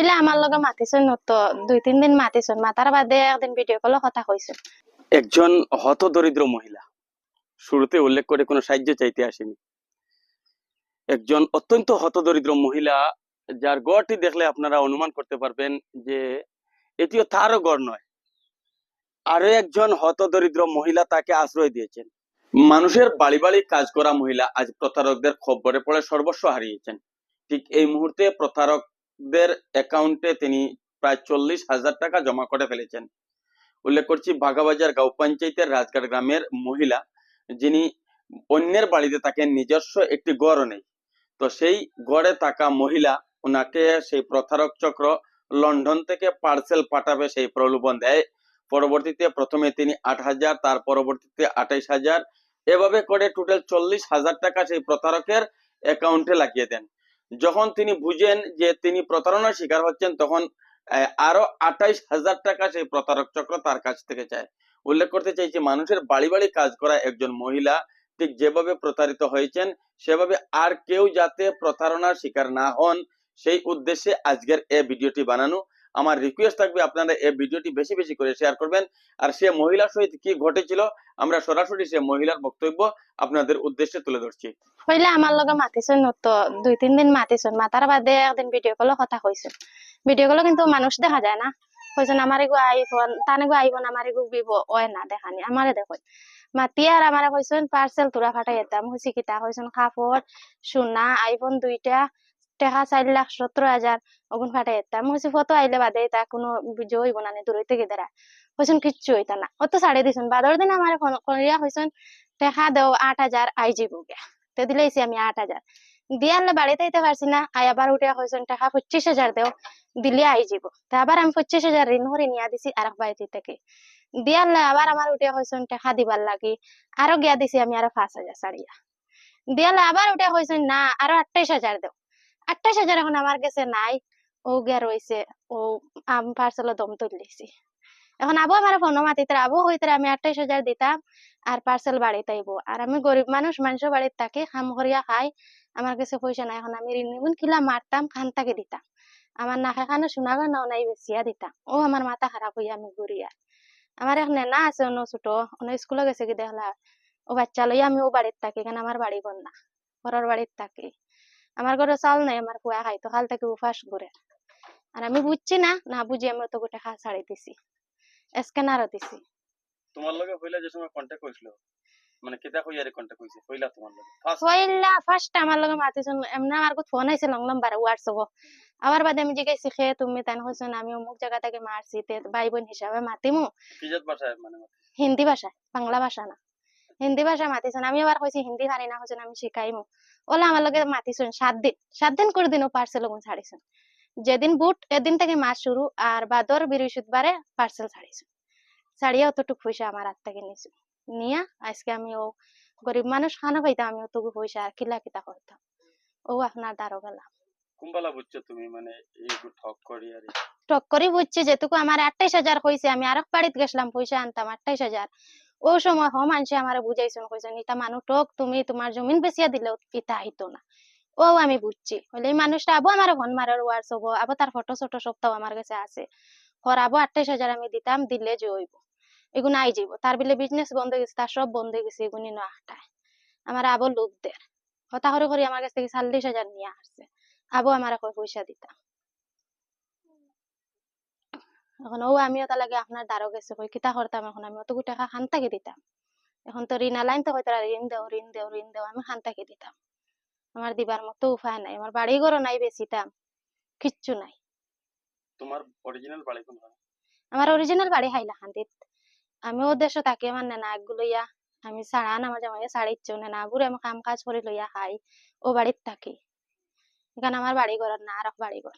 হইলে আমার লগে মাতিছেন তো দুই, তিন দিন মাতিছেন মাতার বাদে একদিন ভিডিও কলে কথা কইছেন একজন হত দরিদ্র মহিলা। শুরুতে উল্লেখ করে কোনো সাহায্য চাইতে আসেনি। একজন অত্যন্ত হত দরিদ্র মহিলা যার গড়টি দেখলে আপনারা অনুমান করতে পারবেন যে, এটিও তারও গড় নয়। আরও একজন হত দরিদ্র মহিলা তাকে আশ্রয় দিয়েছেন। মানুষের বাড়ি বাড়ি কাজ করা মহিলা আজ প্রতারকদের খবরে পড়ে সর্বস্ব হারিয়েছেন। ঠিক এই মুহূর্তে প্রতারকদের অ্যাকাউন্টে তিনি প্রায় চল্লিশ হাজার টাকা জমা করে ফেলেছেন। উল্লেখ করছি বাঘাবাজার গাঁও পঞ্চায়েতের রাজঘাট গ্রামের মহিলা, যিনি অন্যের বাড়িতে তাকে নিজস্ব একটি গড় নেই। তো সেই গড়ে থাকা মহিলা ওনাকে সেই প্রতারক চক্র লন্ডন থেকে পার্সেল পাঠাবে সেই প্রলোভন দেয়। পরবর্তীতে প্রথমে তিনি আট হাজার, তার পরবর্তীতে আঠাইশ হাজার, এভাবে করে টোটাল চল্লিশ হাজার টাকা সেই প্রতারকের অ্যাকাউন্টে লাগিয়ে দেন। যখন তিনি বুঝেন যে তিনি প্রতারণার শিকার হচ্ছেন, তখন আরও আঠাইশ হাজার টাকা সেই প্রতারক চক্র তার কাছ থেকে চায়। উল্লেখ করতে চাইছি মানুষের বাড়ি বাড়ি কাজ করা একজন মহিলা ঠিক যেভাবে প্রতারিত হয়েছেন, সেভাবে আর কেউ যাতে প্রতারণার শিকার না হন, সেই উদ্দেশ্যে আজকের এ ভিডিওটি বানানো। আমার রিকোয়েস্ট থাকবে আপনারা এই ভিডিওটি বেশি বেশি করে শেয়ার করবেন। আর সে মহিলার সহিত কি ঘটেছিল, আমরা সরাসরি সে মহিলার বক্তব্য আপনাদের উদ্দেশ্যে তুলে ধরছি। হইলে আমার লগে মাতিছেন তো দুই তিন দিন মাতিছেন, মাতার বাদে একদিন ভিডিও কলে কথা কইছেন। ভিডিও কলে কিন্তু মানুষ দেখা যায় না। কইছেন, আমার এগু আইফোন, তান এগু আইফোন, আমার এগু ভিভো ওয় না দেখানি আমারে দেখুন মাতি আর আমারে কইছেন, পার্সেল তুরা ফাটাই যেতাম হইছি কিতা কইছেন, কাপড়, সোনা, আইফোন দুইটা টাকা চার লাখ সত্তর হাজার ওগুন ফাটাই যেতাম হইছি ফটো আইলে বাদে তা কোনো ভিডিও হইব না দূর হইতে গেদারা কইছেন কিচ্ছু হইতা না অত ছাড়ে দিছেন বাদর দিন আমার করিয়া কইছেন টাকা দেও আট হাজার আই যাব গিয়া তে দিলেছি আমি আট হাজার দিয়ে আনলে বাড়িতে দিতে পারছি না, আই আবার উঠে হয়েছেন টাকা পঁচিশ হাজার দেও দিলে আই যাব তা আবার আমি পঁচিশ হাজার ঋণ করে নিয়ে দিছি আর বাড়িতে থেকে দিয়ে আনলে আবার আমার উঠে হয়েছেন টাকা দিবার লাগি আরও গিয়া দিছি আমি আরও পাঁচ হাজার ছাড়িয়া দিয়ে আনলে আবার উঠে হয়েছেন না আরও আঠাইশ হাজার দেও। আঠাইশ হাজার এখন আমার কাছে নাই, ও গিয়া রয়েছে ও আমি পার্সেলও দম তুলিছি এখন আবু আমার ফোন মাতিতে আবু হইতে আমি আঠাইশ হাজার দিতাম, আর পার্সেল বাড়িতে আইবো আর আমি গরিব মানুষ মানুষের বাড়িতে থাকি খাম করিয়া খাই আমার কাছে পয়সা নাই। এখন আমি ঋণ নিগুন কিলা মারতাম, খান তাকে দিতাম। আমার নাকে খানো শোনা গান নাই বেশিয়া দিতাম। ও আমার মাথা খারাপ হইয়া আমি ঘুরিয়া আমার এখন না আছে, অন্য ছোট। অন্য স্কুলে গেছে কি দেখলা, ও বাচ্চা লইয়া আমি ও বাড়িতে থাকি কেন আমার বাড়ি না ঘরের বাড়িতে থাকি। আমার ঘরে চাল নাই আমার কুয়া খাই তো খাল থেকে উপাস ঘুরে। আর আমি বুঝছি না না বুঝি আমি অত গোটা খা ছাড়ি দিছি স্ক্যানারও দিছি। তোমার লগে হইলা যে সময় কন্টাক্ট কইছিল মানে কেটা কইয়ারে কন্টাক্ট কইছে হইলা তোমার লগে? ফার্স্ট পয়লা ফার্স্ট আমার লগে মাতিছেন এমনি আমার কাছে ফোন আইছে লং নাম্বার হোয়াটসঅ্যাপ আবার বাদে আমি জিজ্ঞাসি খে তুমি তাই হইছেন আমি অমুক জায়গা থেকে মারছি তে ভাই বোন হিসাবে মাতিমু। কিজাত ভাষায় মানে হিন্দি ভাষা বাংলা ভাষা না। হিন্দি ভাষা মাতিছেন আমি আবার কইছি হিন্দি পারি না হইছেন আমি শিখাইমু ওলা আমার লগে মাতিছেন সাত দিন সাত দিন করে দিনও পার্সেল ছাড়িছেন যেদিন বুট এদিন থেকে মাস শুরু আর বাদর বৃহস্পতিবারে পার্সেল ছাড়িছেন ছাড়িয়া অতটুক পয়সা আমার হাত থেকে নিছি নিয়া আজকে আমি ও গরিব মানুষ খানা পাইতাম আমি অতটুকু পয়সা আর কিলা কিতা করতাম ও আপনার দ্বারো গেলাম কুম্বালা বুঝছ তুমি মানে এই ঠক করি আর টক করে বুঝছে যেটুকু আমার আঠাইশ হাজার হয়েছে আমি আরেক বাড়িতে গেছিলাম পয়সা আনতাম আঠাইশ হাজার ওই সময় হম আনছে আমার বুঝাইছেন কইছেন ইটা মানুষ টক তুমি, তোমার জমিন বেচিয়া দিলেও ইটা হইতো না। ও, আমি বুঝছি। হলে এই মানুষটা আবো আমার ফোন মারার হোয়াটসঅ্যাপ আবো তার ফটো ফটো সবটাও আমার কাছে আছে। হর আবো আঠাইশ হাজার আমি দিতাম, দিলে যে হইব। এগুলো আই যাইব। তার বিলে বিজনেস বন্ধ গেছে, তার সব বন্ধ গেছে এগুলি না আটায়। আমার আবো লোক দের হতা হরে করে আমার কাছ থেকে চল্লিশ হাজার নিয়ে আসছে। আবো আমার পয়সা দিতাম। এখন ও আমিও তা লাগে আপনার দ্বারও গেছে কই কিতা করতাম এখন? আমি অত টাকা খান তাকে দিতাম। এখন তো ঋণ আলাইন তো হয়তো ঋণ দেও ঋণ দেও ঋণ দেও আমি খান তাকে দিতাম। আমার দিবার মতো উপায় নাই আমার বাড়ি ঘরও নাই বেশিতাম কিচ্ছু নাই। তোমার অরিজিনাল বাড়ি কোন আমার অরিজিনাল বাড়ি হাইলা খান্দিত আমি ও দেশে থাকি আমার নেনা একগুলো ইয়া আমি সাড়া না মাঝে মাঝে শাড়ি ইচ্ছেও নেনা বুড়ে আমি কাম কাজ করে লইয়া খাই ও বাড়িত থাকি। এখানে আমার বাড়ি ঘর না আর বাড়ি ঘর।